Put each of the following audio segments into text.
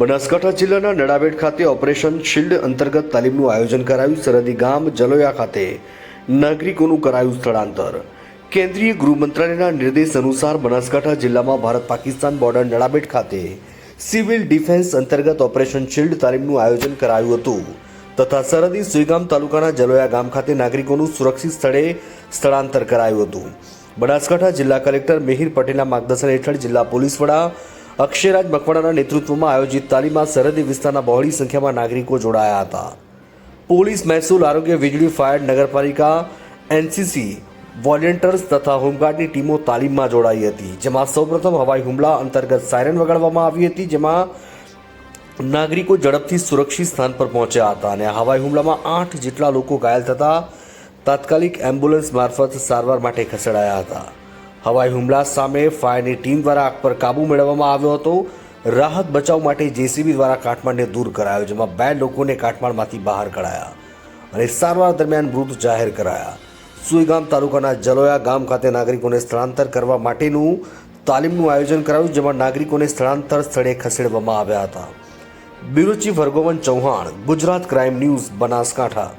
બનાસકાંઠા જિલ્લાના નડાબેટ ખાતે operation shield અંતર્ગત તાલીમનું આયોજન કરાયું. સરહદી ગામ જલોયા ખાતે નાગરિકોનું કરાયું સ્થળાંતર. કેન્દ્રીય ગૃહ મંત્રાલયના નિર્દેશ અનુસાર બનાસકાંઠા જિલ્લામાં ભારત પાકિસ્તાન બોર્ડર નડાબેટ ખાતે સિવિલ ડિફેન્સ અંતર્ગત ઓપરેશન શિલ્ડ તાલીમનું આયોજન કરાયું હતું. તથા સરહદી સુઈગામ તાલુકાના જલોયા ગામ ખાતે નાગરિકોનું સુરક્ષિત સ્થળે સ્થળાંતર કરાયું હતું. બનાસકાંઠા જિલ્લા કલેક્ટર મિહિર પટેલના માર્ગદર્શન હેઠળ જિલ્લા પોલીસ વડા અક્ષયરાજ મકવાણાના નેતૃત્વમાં આયોજિત તાલીમમાં સરહદી વિસ્તારના બહોળી સંખ્યામાં નાગરિકો જોડાયા હતા. પોલીસ, મહેસૂલ આરોગ્ય, વીજળી, ફાયર, નગરપાલિકા, એનસીસી વોલેન્ટર્સ તથા હોમગાર્ડની ટીમો તાલીમમાં જોડાઈ હતી, જેમાં સૌપ્રથમ હવાઈ હુમલા અંતર્ગત સાયરન વગાડવામાં આવી હતી, જેમાં નાગરિકો ઝડપથી સુરક્ષિત સ્થાન પર પહોંચ્યા હતા અને હવાઈ હુમલામાં આઠ જેટલા લોકો ઘાયલ થતા તાત્કાલિક એમ્બ્યુલન્સ મારફત સારવાર માટે ખસેડાયા હતા. હવાઈ હુમલા સામે ફાયરની ટીમ દ્વારા આગ પર કાબૂ મેળવવામાં આવ્યો હતો. રાહત બચાવ માટે જેસીબી દ્વારા કાટમાળને દૂર કરાયો, જેમાં બે લોકોને કાટમાળમાંથી બહાર કઢાયા અને સારવાર દરમિયાન મૃત જાહેર કરાયા. સુઈગામ તાલુકાના જલોયા ગામ ખાતે નાગરિકોને સ્થળાંતર કરવા માટેનું તાલીમનું આયોજન કરાયું, જેમાં નાગરિકોને સ્થળાંતર સ્થળે ખસેડવામાં આવ્યા હતા. Bureau chief Hargovan Chauhan, Gujarat crime news, Banaskantha.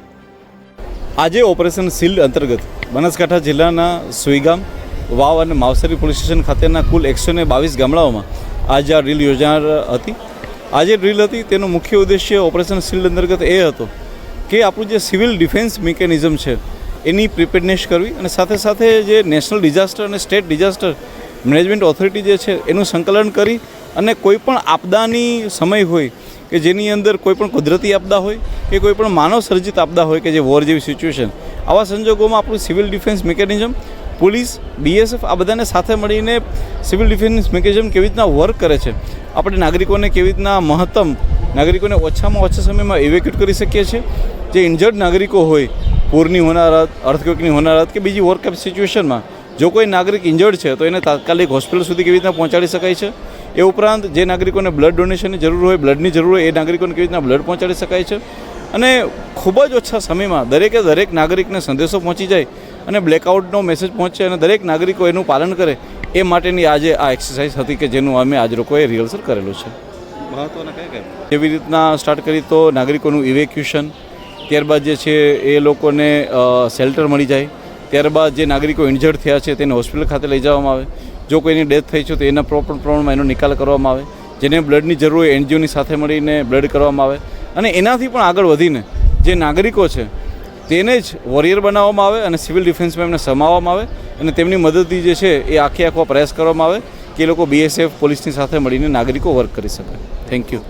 આજે ઓપરેશન સીલ્ડ અંતર્ગત બનાસકાંઠા જિલ્લાના સુઈગામ વાવ અને માવસરી પોલીસ સ્ટેશન ખાતેના કુલ એકસો ને બાવીસ ગામડાઓમાં આજે આ ડ્રીલ યોજાનાર હતી. આજે ડ્રીલ હતી, તેનો મુખ્ય ઉદ્દેશ્ય ઓપરેશન શિલ્ડ અંતર્ગત એ હતો કે આપણું જે સિવિલ ડિફેન્સ મિકેનિઝમ છે, એની પ્રિપેરનેસ કરવી અને સાથે સાથે જે નેશનલ ડિઝાસ્ટર અને સ્ટેટ ડિઝાસ્ટર મેનેજમેન્ટ ઓથોરિટી જે છે, એનું સંકલન કરી અને કોઈ પણ આપદાની સમય હોય કે જેની અંદર કોઈ પણ કુદરતી આપદા હોય કે કોઈ પણ માનવ સર્જિત આપદા હોય કે જે વોર જેવી સિચ્યુએશન, આવા સંજોગોમાં આપણું civil defence mechanism police BSF આ બધાને સાથે મળીને સિવિલ ડિફેન્સ મિકેનિઝમ કેવી રીતના વર્ક કરે છે? આપણે નાગરિકોને કેવી રીતના મહત્તમ, નાગરિકોને ઓછામાં ઓછા સમયમાં ઇવેક્યુટ કરી શકીએ છીએ? જે ઇન્જર્ડ નાગરિકો હોય પૂરની હોનારત અર્થક્વેકની હોનારત કે બીજી વર્ક કેપ સિચ્યુએશનમાં જો કોઈ નાગરિક ઇન્જર્ડ છે, તો એને તાત્કાલિક હોસ્પિટલ સુધી કેવી રીતના પહોંચાડી શકાય છે? એ ઉપરાંત જે નાગરિકોને બ્લડ ડોનેશનની જરૂર હોય બ્લડની જરૂર હોય, એ નાગરિકોને કેવી રીતના બ્લડ પહોંચાડી શકાય છે? અને ખૂબ જ ઓછા સમયમાં દરેકે દરેક નાગરિકને સંદેશો પહોંચી જાય અને બ્લેકઆઉટનો મેસેજ પહોંચે અને દરેક નાગરિકો એનું પાલન કરે એ માટેની આજે આ એક્સરસાઇઝ હતી કે જેનું અમે આજ લોકોએ રિહર્સલ કરેલું છે. મહત્વના કયા કયા? એવી રીતના સ્ટાર્ટ કરી તો નાગરિકોનું ઇવેક્યુશન ત્યારબાદ જે છે એ લોકોને શેલ્ટર મળી જાય ત્યારબાદ જે નાગરિકો ઇન્જર્ડ થયા છે તેને હોસ્પિટલ ખાતે લઈ જવામાં આવે જો કોઈની ડેથ થઈ છે તો એના પ્રોપર પ્રમાણમાં એનો નિકાલ કરવામાં આવે જેને બ્લડની જરૂર હોય એનજીઓની સાથે મળીને બ્લડ કરવામાં આવે અને એનાથી પણ આગળ વધીને જે નાગરિકો છે તેને જ વોરિયર બનાવવામાં આવે અને સિવિલ ડિફેન્સમાં એમને સમાવવામાં આવે અને તેમની મદદથી જે છે એ આખે આખો પ્રયાસ કરવામાં આવે કે એ લોકો બીએસએફ પોલીસની સાથે મળીને નાગરિકો વર્ક કરી શકે. Thank you